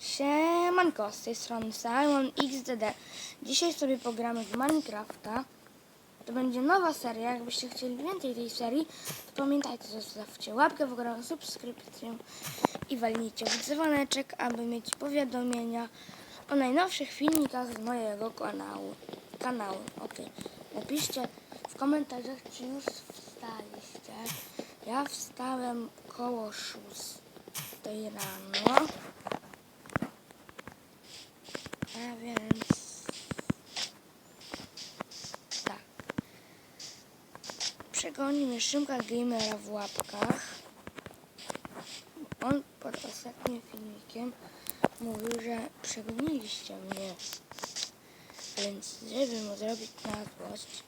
Siemanko, z tej strony Simon XDD. Dzisiaj sobie pogramy w Minecrafta. To będzie nowa seria. Jakbyście chcieli więcej tej serii, to pamiętajcie, zostawcie łapkę w górę, subskrypcję i walnijcie w dzwoneczek, aby mieć powiadomienia o najnowszych filmikach z mojego kanału. kanału. Ok. Napiszcie w komentarzach, czy już wstaliście. Ja wstałem koło 6 rano. A więc tak. Przegonimy Szymka Gamera w łapkach. On pod ostatnim filmikiem mówił, że przegoniliście mnie. Więc żeby mu zrobić na złość,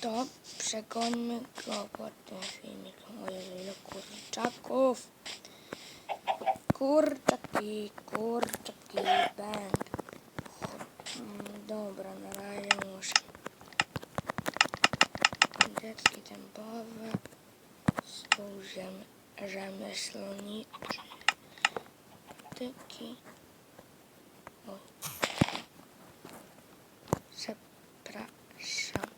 to przegońmy go pod tym filmikiem. O ile kurczaków! Kurczaki, kurczaki, bęk. Mm, Dobra, na razie muszę. Dziecki tempowe, stół ziem, rzemieślniczy, tyki. Oj. Przepraszam.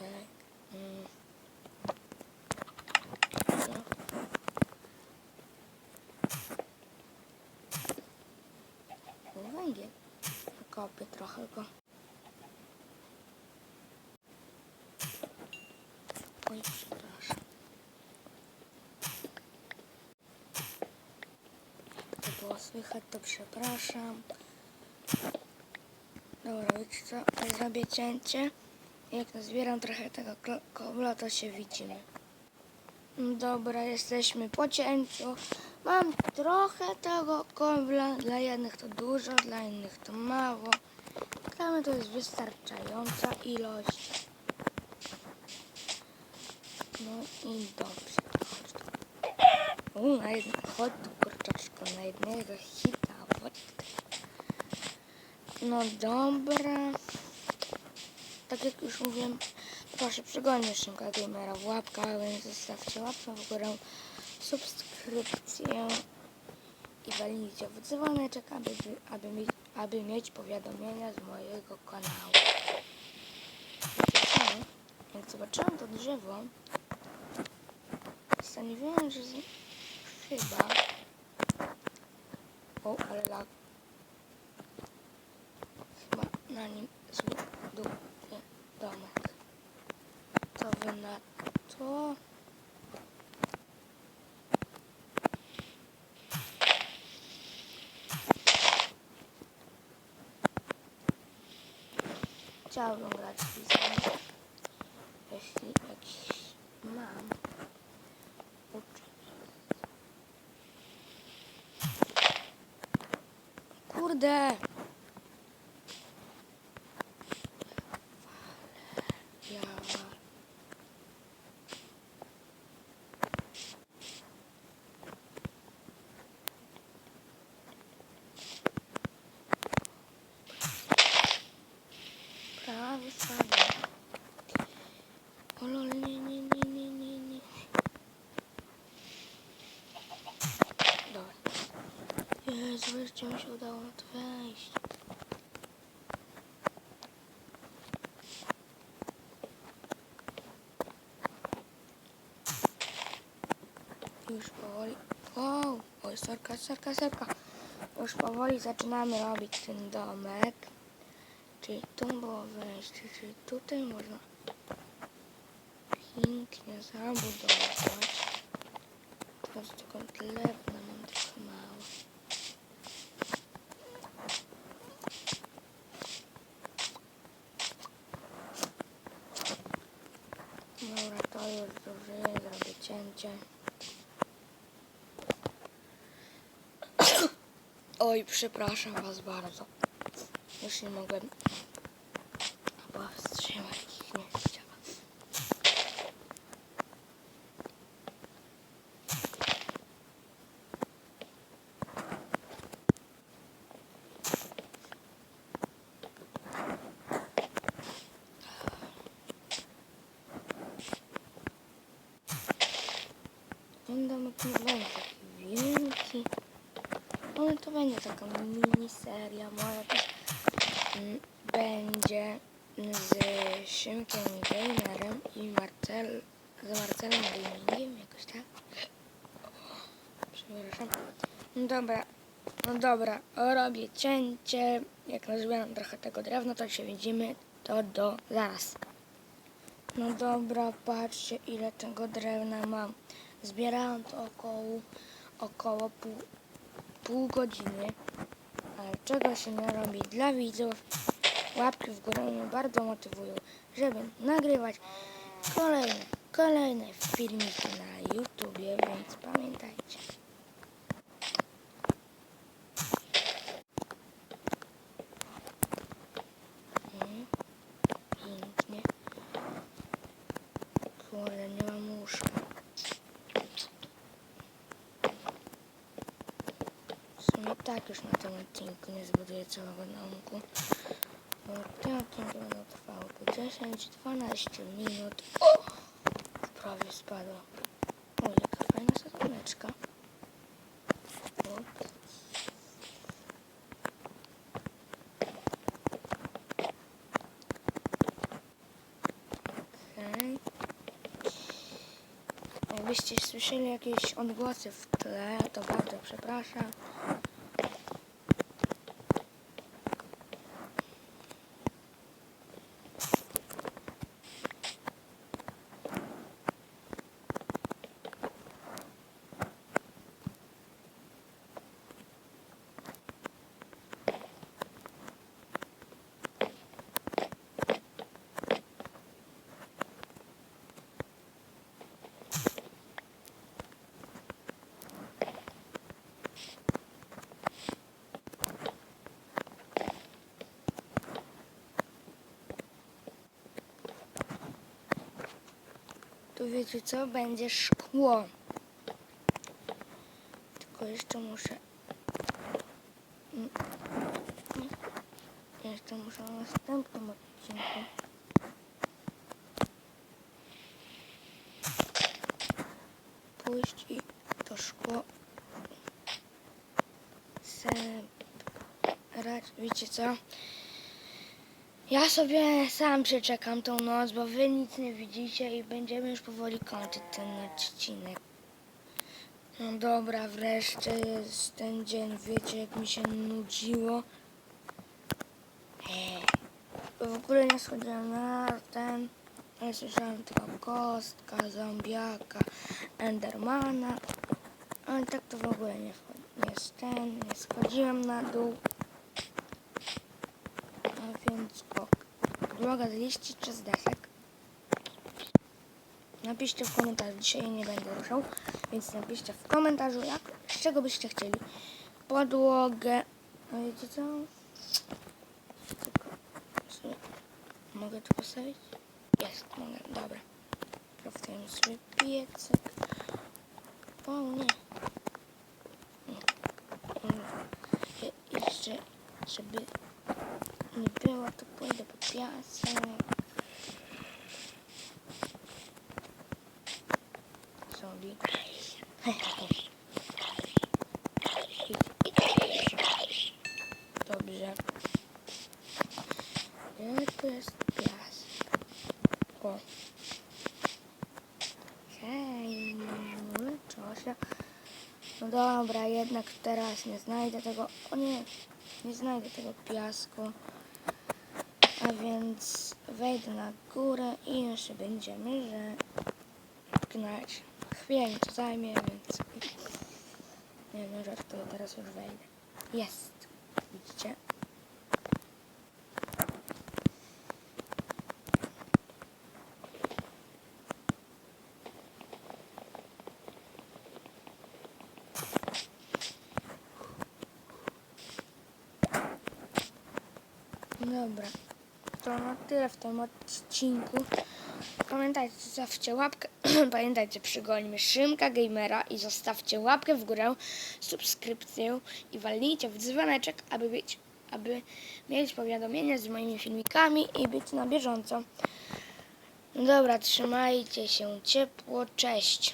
Bęk. Mm. No. No węgiel. Kopię trochę go. Oj, przepraszam. Jak to było słychać, to przepraszam. Dobra, wiecie co? Zrobię cięcie. Jak nazbieram trochę tego kobla, to się widzimy. Dobra, jesteśmy po cięciu. Mam trochę tego kobla. Dla jednych to dużo, dla innych to mało. Dla mnie to jest wystarczająca ilość. No i dobrze. Chodź tu. U, na jedno, chodź tu kurczaczko, na jednego hita. No dobra. Tak jak już mówiłem, proszę przygonić Szymka Gamera w łapkach, więc zostawcie łapkę w górę, subskrypcję i walnijcie w dzwoneczek, aby, aby, mi- aby mieć powiadomienia z mojego kanału. Jak zobaczyłem to drzewo, zastanowiłem, że z... chyba... O, ale lag. Chyba na nim zbuduje domek. Co wy na to? Chciałbym grać w Bizon. Jeśli jakiś mam. Kurde! O nie, nie, nie, nie, nie, nie. Dobra. Jezu, wreszcie mi się udało na to wejść. Już powoli. Wow! Oj, sorka, sorka, sorka. Już powoli zaczynamy robić ten domek. Czyli tu było wejście, czyli tutaj można pięknie zabudować. Teraz tylko drewna mam trochę mało. Dobra, to już zużyję, zrobię cięcie. Oj, przepraszam was bardzo. Już nie mogłem Będzie taki wielki. Ale to będzie taka miniseria. Może też mm, będzie z Szymkiem Gamerem i Marcel, z Marcelem Gamingiem, jakoś tak. Przepraszam. No dobra, no dobra, robię cięcie. Jak nazbieram trochę tego drewna, to się widzimy. To do zaraz. No dobra, patrzcie ile tego drewna mam. Zbierałam to około, około pół, pół godziny. Ale czego się nie robi dla widzów? Łapki w górę mnie bardzo motywują, żeby nagrywać kolejne, kolejne filmiki na YouTubie, więc pamiętajcie. Mhm. Pięknie. Kurde, nie mam łóżka. W sumie tak już na tym odcinku nie zbuduję całego domku. Bo ten odcinek będą trwało po 10-12 minut. O! Prawie spadło. O, jaka fajna. Okej. Jakbyście słyszeli jakieś odgłosy w tle, to bardzo przepraszam. Tu wiecie co? Będzie szkło. Tylko jeszcze muszę... Mm. Jeszcze muszę na następnym odcinku. Pójść i to szkło zebrać. Wiecie co? Ja sobie sam przeczekam tą noc, bo wy nic nie widzicie i będziemy już powoli kończyć ten odcinek. No dobra, wreszcie jest ten dzień. Wiecie, jak mi się nudziło. W ogóle nie schodziłem na ten. ale słyszałem tylko kostka, zombiaka, endermana. Ale tak to w ogóle nie, nie ten. Nie schodziłem na dół. A więc o, podłoga z liści czy z desek? Napiszcie w komentarzu, dzisiaj nie będę ruszał, więc napiszcie w komentarzu, jak, z czego byście chcieli. Podłogę, no wiecie co? Mogę tu postawić? Jest, mogę, dobra. Kraftujemy sobie piecek. O nie. Nie. Je- Jeszcze, żeby nie było, to pójdę po piasek. Zombie. Dobrze. Gdzie tu jest piasek? O. Hej, czosia. No dobra, jednak teraz nie znajdę tego. O nie, nie znajdę tego piasku. A więc wejdę na górę i jeszcze będziemy, że gnać. Chwilę mi to zajmie, więc nie no, żartuję, teraz już wejdę. Jest, widzicie? Dobra, to na tyle w tym odcinku. Pamiętajcie, zostawcie łapkę. Pamiętajcie, przygonimy Szymka Gamera i zostawcie łapkę w górę, subskrypcję i walnijcie w dzwoneczek, aby być, aby mieć powiadomienia z moimi filmikami i być na bieżąco. Dobra, trzymajcie się ciepło, cześć.